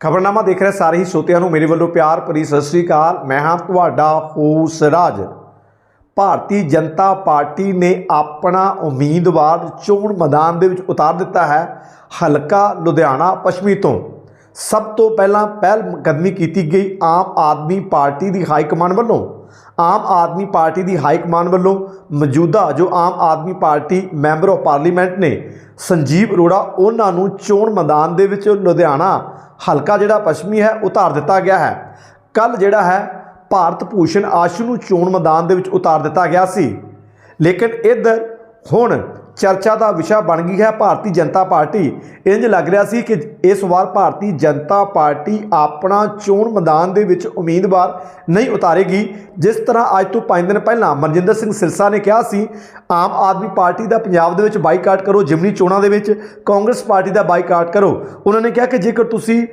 ਖਬਰਨਾਮਾ ਦੇਖ ਰਹੇ ਸਾਰੇ ਹੀ ਸਰੋਤਿਆਂ ਨੂੰ ਮੇਰੇ ਵੱਲੋਂ ਪਿਆਰ ਭਰੀ ਸਤਿ ਸ੍ਰੀ ਅਕਾਲ। ਮੈਂ ਹਾਂ ਤੁਹਾਡਾ ਹੋਸ ਰਾਜ ਭਾਰਤੀ ਜਨਤਾ ਪਾਰਟੀ ਨੇ ਆਪਣਾ ਉਮੀਦਵਾਰ ਚੋਣ ਮੈਦਾਨ ਦੇ ਵਿੱਚ ਉਤਾਰ ਦਿੱਤਾ ਹੈ, ਹਲਕਾ ਲੁਧਿਆਣਾ ਪੱਛਮੀ ਤੋਂ। ਸਭ ਤੋਂ ਪਹਿਲਾਂ ਪਹਿਲ ਕਦਮੀ ਕੀਤੀ ਗਈ ਆਮ ਆਦਮੀ ਪਾਰਟੀ ਦੀ ਹਾਈ ਕਮਾਂਡ ਵੱਲੋਂ। ਆਮ ਆਦਮੀ ਪਾਰਟੀ ਦੀ ਹਾਈ ਕਮਾਂਡ ਵੱਲੋਂ ਮੌਜੂਦਾ ਜੋ Aam Aadmi party member of parliament ਨੇ ਸੰਜੀਵ ਅਰੋੜਾ, ਉਹਨਾਂ ਨੂੰ ਚੋਣ ਮੈਦਾਨ ਦੇ ਵਿੱਚ ਲੁਧਿਆਣਾ ਹਲਕਾ ਜਿਹੜਾ ਪੱਛਮੀ ਹੈ, ਉਤਾਰ ਦਿੱਤਾ ਗਿਆ ਹੈ। ਕੱਲ ਜਿਹੜਾ ਹੈ, ਭਾਰਤ ਭੂਸ਼ਣ ਆਸ਼ੂ ਨੂੰ ਚੋਣ ਮੈਦਾਨ ਦੇ ਵਿੱਚ ਉਤਾਰ ਦਿੱਤਾ ਗਿਆ ਸੀ। ਲੇਕਿਨ ਇੱਧਰ ਹੁਣ ਚਰਚਾ ਦਾ ਵਿਸ਼ਾ ਬਣ ਗਈ ਹੈ। ਭਾਰਤੀ ਜਨਤਾ ਪਾਰਟੀ ਇੰਜ ਲੱਗ ਰਿਹਾ ਸੀ ਕਿ ਇਸ ਵਾਰ ਭਾਰਤੀ ਜਨਤਾ ਪਾਰਟੀ ਆਪਣਾ ਚੋਣ ਮੈਦਾਨ ਦੇ ਵਿੱਚ ਉਮੀਦਵਾਰ ਨਹੀਂ ਉਤਾਰੇਗੀ, ਜਿਸ ਤਰ੍ਹਾਂ ਅੱਜ ਤੋਂ 5 ਦਿਨ ਪਹਿਲਾਂ ਮਨਜਿੰਦਰ ਸਿੰਘ ਸਿਰਸਾ ਨੇ ਕਿਹਾ ਸੀ, ਆਮ ਆਦਮੀ ਪਾਰਟੀ ਦਾ ਪੰਜਾਬ ਦੇ ਵਿੱਚ ਬਾਈਕਾਟ ਕਰੋ, ਜਿਮਨੀ ਚੋਣਾਂ ਦੇ ਵਿੱਚ ਕਾਂਗਰਸ ਪਾਰਟੀ ਦਾ ਬਾਈਕਾਟ ਕਰੋ। ਉਹਨਾਂ ਨੇ ਕਿਹਾ ਕਿ ਜੇਕਰ ਤੁਸੀਂ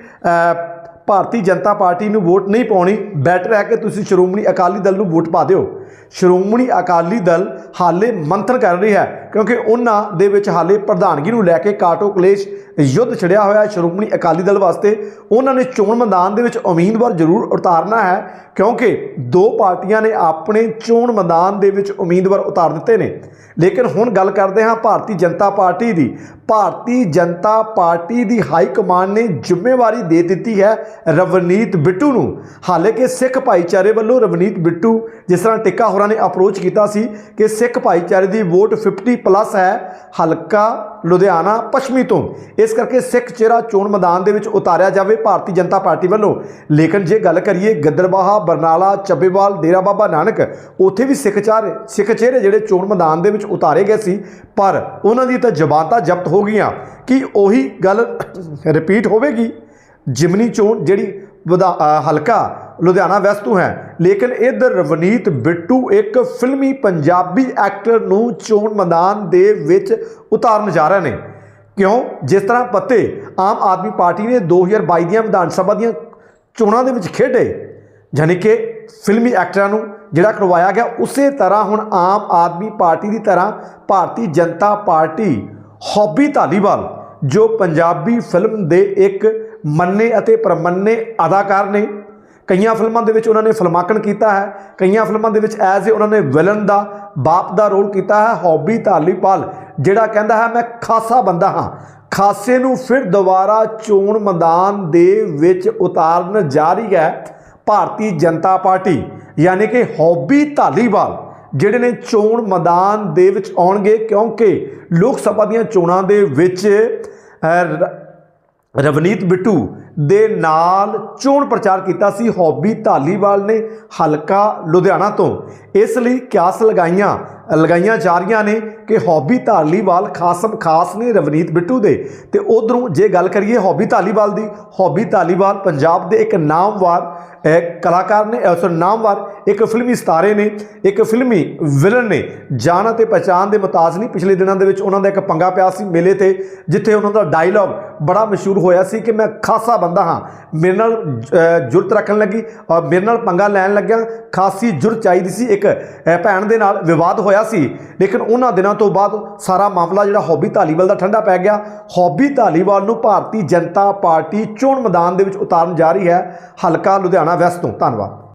ਭਾਰਤੀ ਜਨਤਾ ਪਾਰਟੀ ਨੂੰ ਵੋਟ ਨਹੀਂ ਪਾਉਣੀ, ਬੈਟਰ ਹੈ ਕਿ ਤੁਸੀਂ ਸ਼੍ਰੋਮਣੀ ਅਕਾਲੀ ਦਲ ਨੂੰ ਵੋਟ ਪਾ ਦਿਓ। ਸ਼੍ਰੋਮਣੀ ਅਕਾਲੀ ਦਲ ਹਾਲੇ ਮੰਥਨ ਕਰ ਰਹੀ ਹੈ, ਕਿਉਂਕਿ ਉਹਨਾਂ ਦੇ ਵਿੱਚ ਹਾਲੇ ਪ੍ਰਧਾਨਗੀ ਨੂੰ ਲੈ ਕੇ ਕਾਟੋ ਕਲੇਸ਼ ਯੁੱਧ ਛੜਿਆ ਹੋਇਆ ਹੈ ਸ਼੍ਰੋਮਣੀ ਅਕਾਲੀ ਦਲ ਵਾਸਤੇ। ਉਹਨਾਂ ਨੇ ਚੋਣ ਮੈਦਾਨ ਦੇ ਵਿੱਚ ਉਮੀਦਵਾਰ ਜ਼ਰੂਰ ਉਤਾਰਨਾ ਹੈ, ਕਿਉਂਕਿ ਦੋ ਪਾਰਟੀਆਂ ਨੇ ਆਪਣੇ ਚੋਣ ਮੈਦਾਨ ਦੇ ਵਿੱਚ ਉਮੀਦਵਾਰ ਉਤਾਰ ਦਿੱਤੇ ਨੇ। ਲੇਕਿਨ ਹੁਣ ਗੱਲ ਕਰਦੇ ਹਾਂ ਭਾਰਤੀ ਜਨਤਾ ਪਾਰਟੀ ਦੀ। ਭਾਰਤੀ ਜਨਤਾ ਪਾਰਟੀ ਦੀ ਹਾਈ ਕਮਾਂਡ ਨੇ ਜ਼ਿੰਮੇਵਾਰੀ ਦੇ ਦਿੱਤੀ ਹੈ ਰਵਨੀਤ ਬਿੱਟੂ ਨੂੰ। ਹਾਲਾਂਕਿ ਸਿੱਖ ਭਾਈਚਾਰੇ ਵੱਲੋਂ ਰਵਨੀਤ ਬਿੱਟੂ ਜਿਸ ਤਰ੍ਹਾਂ ਟਿੱਕਾ ਹੋਰਾਂ ਨੇ ਅਪਰੋਚ ਕੀਤਾ ਸੀ ਕਿ ਸਿੱਖ ਭਾਈਚਾਰੇ ਦੀ ਵੋਟ 50 ਪਲੱਸ ਹੈ, ਹਲਕਾ ਲੁਧਿਆਣਾ ਪੱਛਮੀ ਤੋਂ। ਇਸ ਕਰਕੇ ਸਿੱਖ ਚਿਹਰਾ ਚੋਣ ਮੈਦਾਨ ਦੇ ਵਿੱਚ ਉਤਾਰਿਆ ਜਾਵੇ ਭਾਰਤੀ ਜਨਤਾ ਪਾਰਟੀ ਵੱਲੋਂ। ਲੇਕਿਨ ਜੇ ਗੱਲ ਕਰੀਏ ਗਿੱਦੜਬਾਹਾ, ਬਰਨਾਲਾ, ਚੱਬੇਵਾਲ, ਡੇਰਾ ਬਾਬਾ ਨਾਨਕ, ਉੱਥੇ ਵੀ ਸਿੱਖ ਚਾਰੇ ਸਿੱਖ ਚਿਹਰੇ ਜਿਹੜੇ ਚੋਣ ਮੈਦਾਨ ਦੇ ਵਿੱਚ ਉਤਾਰੇ ਗਏ ਸੀ, ਪਰ ਉਹਨਾਂ ਦੀ ਤਾਂ ਜ਼ਬਾਨ ਜ਼ਬਤ ਹੋ ਗਈਆਂ। ਕਿ ਉਹੀ ਗੱਲ ਰਿਪੀਟ ਹੋਵੇਗੀ? ਜਿਮਨੀ ਚੋਣ ਜਿਹੜੀ ਹਲਕਾ ਲੁਧਿਆਣਾ ਵੈਸਟ ਤੋਂ ਹੈ। ਲੇਕਿਨ ਇਧਰ ਰਵਨੀਤ ਬਿੱਟੂ ਇੱਕ ਫਿਲਮੀ ਪੰਜਾਬੀ ਐਕਟਰ ਨੂੰ ਚੋਣ ਮੈਦਾਨ ਦੇ ਵਿੱਚ ਉਤਾਰਨ ਜਾ ਰਹੇ ਨੇ। ਕਿਉਂ? ਜਿਸ ਤਰ੍ਹਾਂ ਪੱਤੇ ਆਮ ਆਦਮੀ ਪਾਰਟੀ ਨੇ 2022 ਦੀਆਂ ਵਿਧਾਨ ਸਭਾ ਦੀਆਂ ਚੋਣਾਂ ਦੇ ਵਿੱਚ ਖੇਡੇ। ਯਾਨੀ ਕਿ ਫਿਲਮੀ ਐਕਟਰਾਂ ਨੂੰ ਜਿਹੜਾ ਕਰਵਾਇਆ ਗਿਆ, ਉਸੇ ਤਰ੍ਹਾਂ ਹੁਣ ਆਮ ਆਦਮੀ ਪਾਰਟੀ ਦੀ ਤਰ੍ਹਾਂ ਭਾਰਤੀ ਜਨਤਾ ਪਾਰਟੀ ਹੌਬੀ ਧਾਲੀਵਾਲ, ਜੋ ਪੰਜਾਬੀ ਫਿਲਮ ਦੇ ਇੱਕ ਮੰਨੇ ਅਤੇ ਪ੍ਰਮੰਨੇ ਅਦਾਕਾਰ ਨੇ। ਕਈਆਂ ਫਿਲਮਾਂ ਦੇ ਵਿੱਚ ਉਹਨਾਂ ਨੇ ਫਲਮਾਕਣ ਕੀਤਾ ਹੈ। ਕਈਆਂ ਫਿਲਮਾਂ ਦੇ ਵਿੱਚ ਐਜ਼ ਏ ਉਹਨਾਂ ਨੇ ਵਿਲਨ ਦਾ ਬਾਪ ਦਾ ਰੋਲ ਕੀਤਾ ਹੈ, ਹੌਬੀ ਧਾਲੀਵਾਲ ਜਿਹੜਾ ਕਹਿੰਦਾ ਹੈ, ਮੈਂ ਖਾਸਾ ਬੰਦਾ ਹਾਂ। ਖਾਸੇ ਨੂੰ ਫਿਰ ਦੁਬਾਰਾ ਚੋਣ ਮੈਦਾਨ ਦੇ ਵਿੱਚ ਉਤਾਰਨ ਜਾ ਰਹੀ ਹੈ ਭਾਰਤੀ ਜਨਤਾ ਪਾਰਟੀ। ਯਾਨੀ ਕਿ ਹੌਬੀ ਧਾਲੀਵਾਲ, ਜਿਹੜੇ ਨੇ ਚੋਣ ਮੈਦਾਨ ਦੇ ਵਿੱਚ ਆਉਣਗੇ ਕਿਉਂਕਿ ਲੋਕ ਸਭਾ ਦੀਆਂ ਚੋਣਾਂ ਦੇ ਵਿੱਚ ਰ- ਰਵਨੀਤ ਬਿੱਟੂ ਦੇ ਨਾਲ ਚੋਣ ਪ੍ਰਚਾਰ ਕੀਤਾ ਸੀ, ਹੌਬੀ ਧਾਲੀਵਾਲ ਨੇ ਹਲਕਾ ਲੁਧਿਆਣਾ ਤੋਂ। ਇਸ ਲਈ ਕਿਆਸ ਲਗਾਈਆਂ ਲਗਾਈਆਂ ਜਾ ਰਹੀਆਂ ਨੇ ਕਿ ਹੌਬੀ ਧਾਲੀਵਾਲ ਖਾਸਮ ਖਾਸ ਨੇ ਰਵਨੀਤ ਬਿੱਟੂ ਦੇ। ਤੇ ਉਧਰੋਂ ਜੇ ਗੱਲ ਕਰੀਏ ਹੌਬੀ ਧਾਲੀਵਾਲ ਦੀ, ਹੌਬੀ ਧਾਲੀਵਾਲ ਪੰਜਾਬ ਦੇ ਇੱਕ ਨਾਮਵਾਰ ਕਲਾਕਾਰ ਨੇ ਉਸ ਨਾਮਵਾਰ, ਇੱਕ ਫਿਲਮੀ ਸਿਤਾਰੇ ਨੇ, ਇੱਕ ਫਿਲਮੀ ਵਿਲਨ ਨੇ। ਜਾਣ ਅਤੇ ਪਛਾਣ ਦੇ ਮੁਤਾਜ਼ ਨਹੀਂ, ਪਿਛਲੇ ਦਿਨਾਂ ਦੇ ਵਿੱਚ ਉਹਨਾਂ ਦਾ ਇੱਕ ਪੰਗਾ ਪਿਆ ਸੀ ਮੇਲੇ ਤੇ, ਜਿੱਥੇ ਉਹਨਾਂ ਦਾ ਡਾਇਲੌਗ ਬੜਾ ਮਸ਼ਹੂਰ ਹੋਇਆ ਸੀ ਕਿ ਮੈਂ ਖਾਸਾ ਬੰਦਾ ਹਾਂ। ਮੇਰੇ ਨਾਲ ਜੁਰਤ ਰੱਖਣ ਲੱਗੀ ਔਰ ਮੇਰੇ ਨਾਲ ਪੰਗਾ ਲੈਣ ਲੱਗਿਆ, ਖਾਸੀ ਜੁਰਤ ਚਾਹੀਦੀ ਸੀ। ਇੱਕ ਭੈਣ ਦੇ ਨਾਲ ਵਿਵਾਦ ਹੋਇਆ ਹੋਇਆ ਸੀ। ਲੇਕਿਨ ਉਹਨਾਂ ਦਿਨਾਂ ਤੋਂ ਬਾਅਦ ਸਾਰਾ ਮਾਮਲਾ ਜਿਹੜਾ ਹੌਬੀ ਧਾਲੀਵਾਲ ਦਾ ਠੰਡਾ ਪੈ ਗਿਆ। ਹੌਬੀ ਧਾਲੀਵਾਲ ਨੂੰ ਭਾਰਤੀ ਜਨਤਾ ਪਾਰਟੀ ਚੋਣ ਮੈਦਾਨ ਦੇ ਵਿੱਚ ਉਤਾਰਨ ਜਾ ਰਹੀ ਹੈ। ਹਲਕਾ ਲੁਧਿਆਣਾ ਵੈਸਟ ਤੋਂ। ਧੰਨਵਾਦ।